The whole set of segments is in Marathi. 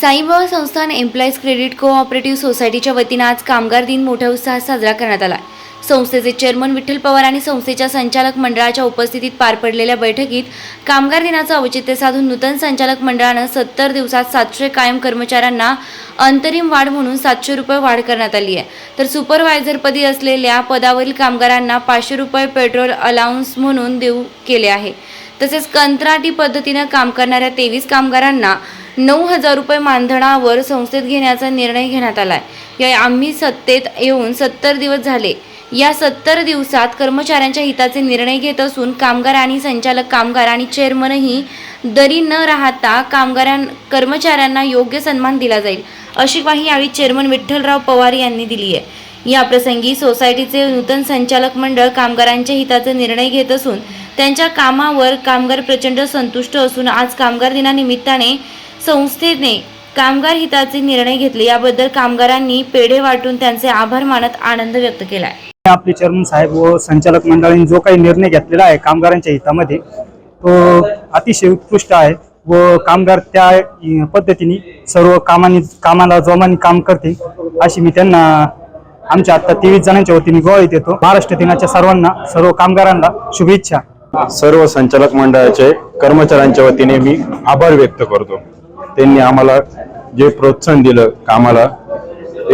साईबाबा संस्थान एम्प्लॉईज क्रेडिट कोऑपरेटिव्ह सोसायटीच्या वतीनं आज कामगार दिन मोठ्या उत्साहात साजरा करण्यात आला. संस्थेचे चेअरमन विठ्ठल पवार आणि संस्थेच्या संचालक मंडळाच्या उपस्थितीत पार पडलेल्या बैठकीत कामगार दिनाचं औचित्य साधून नूतन संचालक मंडळानं सत्तर दिवसात सातशे कायम कर्मचाऱ्यांना अंतरिम वाढ म्हणून सातशे रुपये वाढ करण्यात आली आहे. तर सुपरवायझरपदी असलेल्या पदावरील कामगारांना पाचशे रुपये पेट्रोल अलाउन्स म्हणून देऊ केले आहे. तसेच कंत्राटी पद्धतीनं काम करणाऱ्या तेवीस कामगारांना नऊ हजार रुपये मानधनावर संस्थेत घेण्याचा निर्णय घेण्यात आला या आम्ही सत्तेत येऊन सत्तर दिवस झाले. या सत्तर दिवसात कर्मचाऱ्यांच्या हिताचे निर्णय घेत असून कामगार आणि संचालक कामगार आणि चेअरमनही दरी न राहता कामगारां कर्मचाऱ्यांना योग्य सन्मान दिला जाईल अशी ग्वाही यावेळी चेअरमन विठ्ठलराव पवार यांनी दिली आहे. या प्रसंगी सोसायटीचे नूतन संचालक मंडळ कामगारांच्या हिताचे निर्णय घेत असून त्यांच्या कामावर कामगार प्रचंड संतुष्ट असून आज कामगार दिनानिमित्ताने संस्थेने कामगार हिताचे निर्णय घेतले. याबद्दल कामगारांनी पेढे वाटून त्यांचे आभार मानत आनंद व्यक्त केलाय. आपले चेअरमन साहेब व संचालक मंडळाने जो काही निर्णय घेतलेला आहे कामगारांच्या हितामध्ये तो अतिशय उत्कृष्ट आहे व कामगार त्या पद्धतीने सर्व कामाने कामाला जोमाने काम करतील अशी मी त्यांना आमच्या आता तेवीस जणांच्या वतीने ग्वाही देतो. महाराष्ट्र दिनाच्या सर्वांना सर्व कामगारांना शुभेच्छा. सर्व संचालक मंडळाचे कर्मचाऱ्यांच्या वतीने मी आभार व्यक्त करतो. त्यांनी आम्हाला जे प्रोत्साहन दिलं कामाला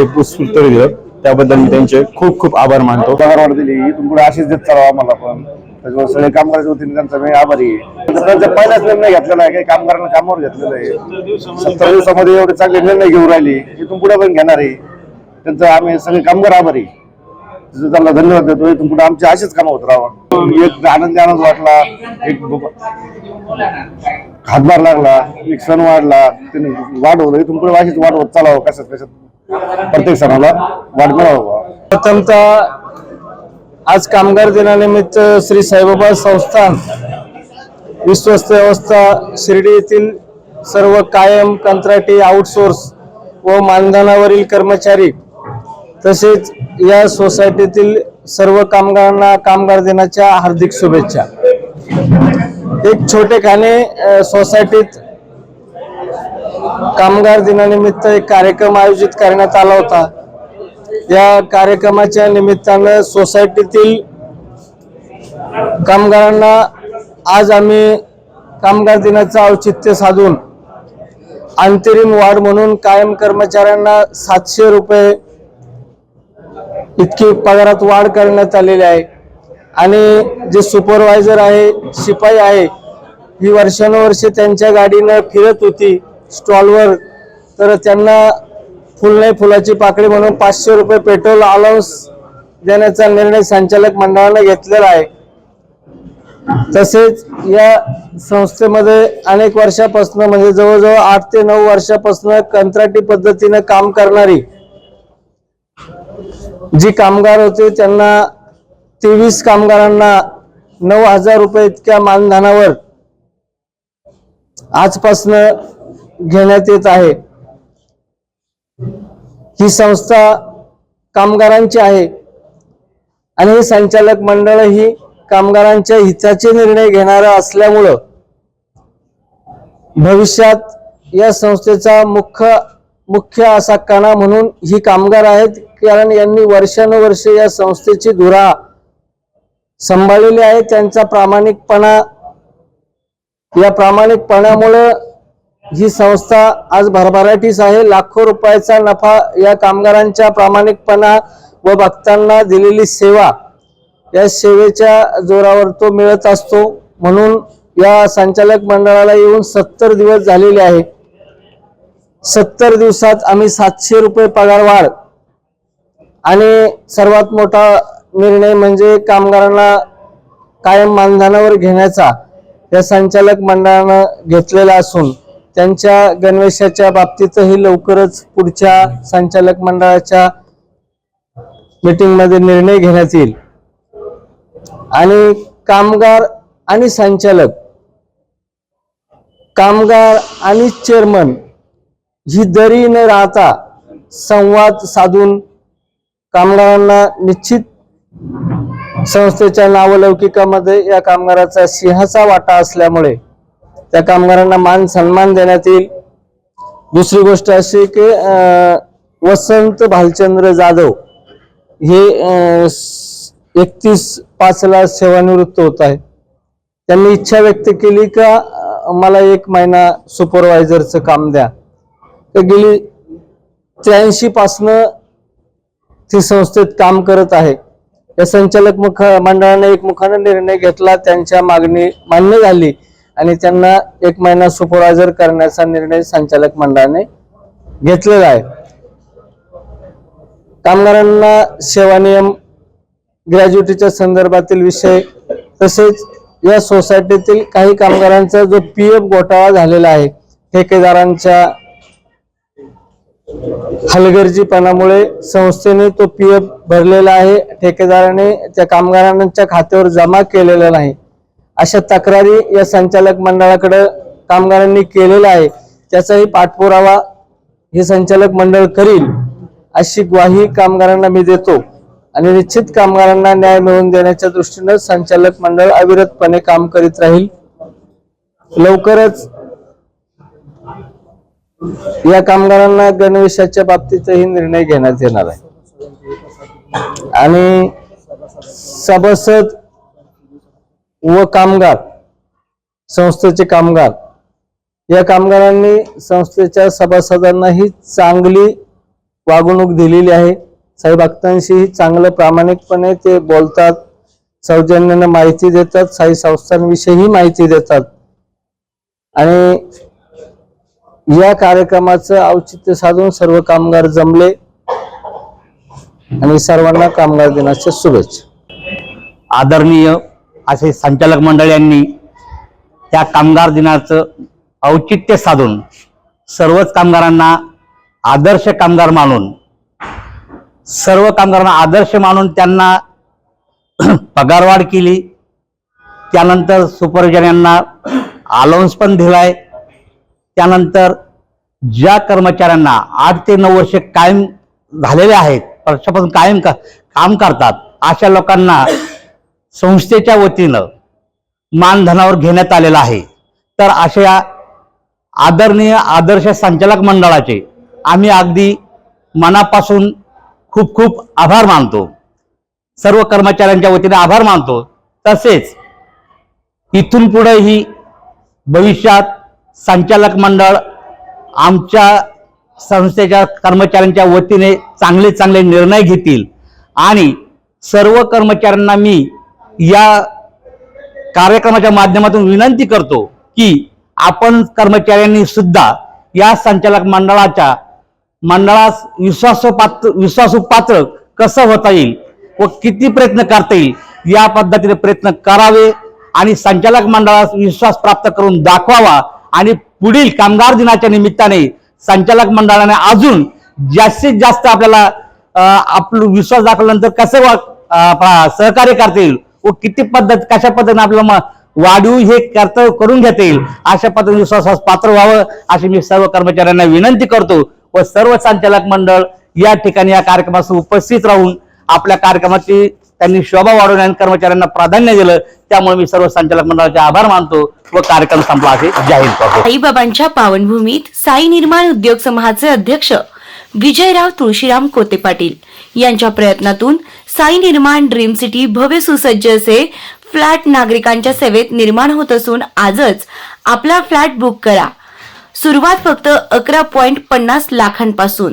एक उत्स्फूर्त दिलं. त्याबद्दल मी त्यांचे खूप खूप आभार मानतो. पगार वाढ दिली. इथून पुढे अशीच देत चालवा आम्हाला पण. त्याच्यामुळे सगळे कामगारांच्या वतीने त्यांचा मी आभारी आहे. त्यांचा पहिलाच निर्णय घेतलेला आहे काही कामगारांना कामावर घेतलेलं आहे. सत्तर दिवसामध्ये एवढे चांगले निर्णय घेऊन राहिले. इथून पुढे पण घेणार आहे. त्यांचा आम्ही सगळे कामगार आभारी आहे. त्यांना धन्यवाद देतो. इथून पुढे आमचे असेच कामं होत राहावं. एक आनंदी आनंद वाटला एक हातभार लागला एक सण वाढला त्याने वाढवलं इथून पुढे अशीच वाढवत चालावं कशात कशात. प्रत्येक सणाला वाढ मिळावं. प्रथमतः आज कामगार दिनानिमित्त श्री साईबाबा संस्थान विश्वस्त व्यवस्था शिर्डी येथील सर्व कायम कंत्राटी आउटसोर्स व मानधनावरील कर्मचारी तसेच या सोसायटीतील सर्व कामगारांना कामगार दिनाच्या हार्दिक शुभेच्छा. एक छोटेखाने सोसायटीत कामगार दिनानिमित्त एक कार्यक्रम आयोजित करण्यात आला होता. या कार्यक्रमाच्या निमित्तानं सोसायटीतील कामगारांना आज आम्ही कामगार दिनाचं औचित्य साधून अंतरिम वाढ म्हणून कायम कर्मचाऱ्यांना सातशे रुपये इतकी पगारात वाढ करण्यात आलेली आहे. आणि जे सुपरवायझर आहे शिपाई आहे ही वर्षानुवर्षे त्यांच्या गाडीनं फिरत होती स्टॉलवर तर त्यांना फुल नाही फुलाची पाकळी म्हणून पाचशे रुपये पेट्रोल अलाउन्स देण्याचा निर्णय संचालक मंडळानं घेतलेला आहे. तसेच या संस्थेमध्ये अनेक वर्षापासून म्हणजे जवळजवळ आठ ते नऊ वर्षापासून कंत्राटी पद्धतीनं काम करणारी जी कामगार होते त्यांना तेवीस कामगारांना नऊ हजार रुपये इतक्या मानधनावर आजपासून घेण्यात येत आहे. ही संस्था कामगारांची आहे. आणि हे संचालक मंडळ ही कामगारांच्या हिताचे निर्णय घेणारं असल्यामुळं भविष्यात या संस्थेचा मुख्य मुख्य असा कणा म्हणून ही कामगार आहेत कारण यांनी वर्षानुवर्षे या संस्थेची धुरा सांभाळलेली आहे. त्यांचा प्रामाणिकपणा या प्रामाणिकपणामुळं ही संस्था आज भरभराटीस आहे. लाखो रुपयाचा नफा या कामगारांच्या प्रामाणिकपणा व भक्तांना दिलेली सेवा या सेवेच्या जोरावर तो मिळत असतो. म्हणून या संचालक मंडळाला येऊन सत्तर दिवस झालेले आहे. सत्तर दिवसात आम्ही सातशे रुपये पगार वाढ आणि सर्वात मोठा निर्णय म्हणजे कामगारांना कायम मानधनावर घेण्याचा. या संचालक मंडळानं घेतलेला असून त्यांच्या गणवेशाच्या बाबतीतही लवकरच पुढच्या संचालक मंडळाच्या मीटिंगमध्ये निर्णय घेण्यात येईल. आणि कामगार आणि संचालक कामगार आणि चेअरमन ही दरी न राहता संवाद साधून कामगारांना निश्चित संस्थेच्या नावलौकिकामध्ये या कामगाराचा सिंहाचा वाटा असल्यामुळे त्या कामगारांना मान सन्मान देण्यात येईल. दुसरी गोष्ट अशी की वसंत भालचंद्र जाधव हे एकतीस पाचला सेवानिवृत्त होत आहे त्यांनी इच्छा व्यक्त केली का मला एक महिना सुपरवायझरचं काम द्या. तर गेली त्र्याऐंशी पासनं ती संस्थेत काम करत आहे. या संचालक मुख मंडळाने एक मुखानं निर्णय घेतला त्यांच्या मागणी मान्य झाली आणि त्यांना एक महिना सुपरवायझर करण्याचा निर्णय संचालक मंडळाने घेतलेला आहे. कामगारांना सेवा नियम ग्रॅज्युटीच्या संदर्भातील विषय तसेच या सोसायटीतील काही कामगारांचा जो पी एफ घोटाळा झालेला आहे ठेकेदारांच्या हलगर्जीपणामुळे संस्थेने तो पी एफ भरलेला आहे ठेकेदाराने त्या कामगारांच्या खात्यावर जमा केलेला नाही. अशा तक्रारी या संचालक मंडळाकडे कामगारांनी केलेला आहे त्याचाही पाठपुरावा हे संचालक मंडळ करील अशी ग्वाही कामगारांना मी देतो. आणि निश्चित कामगारांना न्याय मिळवून देण्याच्या दृष्टीनं संचालक मंडळ अविरतपणे काम करीत राहील. लवकरच या कामगारांना गणवेशाच्या बाबतीतही निर्णय घेण्यात येणार आहे. आणि सभासद व कामगार संस्थेचे कामगार या कामगारांनी संस्थेच्या सभासदांनाही चांगली वागणूक दिलेली आहे. साई भक्तांशीही चांगलं प्रामाणिकपणे ते बोलतात सौजन्यानं माहिती देतात साई संस्थांविषयीही माहिती देतात. आणि या कार्यक्रमाचं औचित्य साधून सर्व कामगार जमले. आणि सर्वांना कामगार दिनाच्या शुभेच्छा. आदरणीय असे संचालक मंडळ यांनी त्या कामगार दिनाचं औचित्य साधून सर्वच कामगारांना आदर्श कामगार मानून सर्व कामगारांना आदर्श मानून त्यांना पगारवाढ केली. त्यानंतर सुपरविजन यांना अलाउन्स पण दिलाय. त्यानंतर ज्या कर्मचाऱ्यांना आठ ते नऊ वर्ष कायम झालेले आहेत वर्षापासून कायम का काम करतात अशा लोकांना संस्थेच्या वतीनं मानधनावर घेण्यात आलेला आहे. तर अशा आदरणीय आदर्श संचालक मंडळाचे आम्ही अगदी मनापासून खूप खूप आभार मानतो. सर्व कर्मचाऱ्यांच्या वतीने आभार मानतो. तसेच इथून पुढेही भविष्यात संचालक मंडळ आमच्या संस्थेच्या कर्मचाऱ्यांच्या वतीने चांगले चांगले निर्णय घेतील. आणि सर्व कर्मचाऱ्यांना मी या कार्यक्रमाच्या माध्यमातून विनंती करतो की आपण कर्मचाऱ्यांनी सुद्धा या संचालक मंडळाच्या मंडळास विश्वासपात्र विश्वासपात्र कसं होता येईल व किती प्रयत्न करता येईल या पद्धतीने प्रयत्न करावे आणि संचालक मंडळास विश्वास प्राप्त करून दाखवावा आणि पुढील कामगार दिनाच्या निमित्ताने संचालक मंडळाने अजून जास्तीत जास्त आपल्याला आपला आपलं विश्वास दाखवल्यानंतर कसं सहकार्य करता येईल व किती पद्धत कशा पद्धतीने आपल्याला म- वाढीव हे कर्तव्य करून घेता येईल अशा पद्धतीने विश्वासास पात्र व्हावं अशी मी सर्व कर्मचाऱ्यांना विनंती करतो व सर्व संचालक मंडळ या ठिकाणी या कार्यक्रमास उपस्थित राहून आपल्या कार्यक्रमाची त्यांनी शोभा वाढवून आणि कर्मचाऱ्यांना प्राधान्य दिलं. त्यामुळे मी सर्व संचालक मंडळाचे आभार मानतो व कार्यक्रम संपला असे जाहीर करतो साईबाबांच्या पावनभूमीत साई निर्माण उद्योग समूहाचे अध्यक्ष विजयराव तुळशीराम कोते पाटील यांच्या प्रयत्नातून साई निर्माण ड्रीम सिटी भव्य सुसज्ज असे फ्लॅट नागरिकांच्या सेवेत निर्माण होत असून आजच आपला फ्लॅट बुक करा. सुरुवात फक्त अकरा पॉइंट पन्नास लाखांपासून.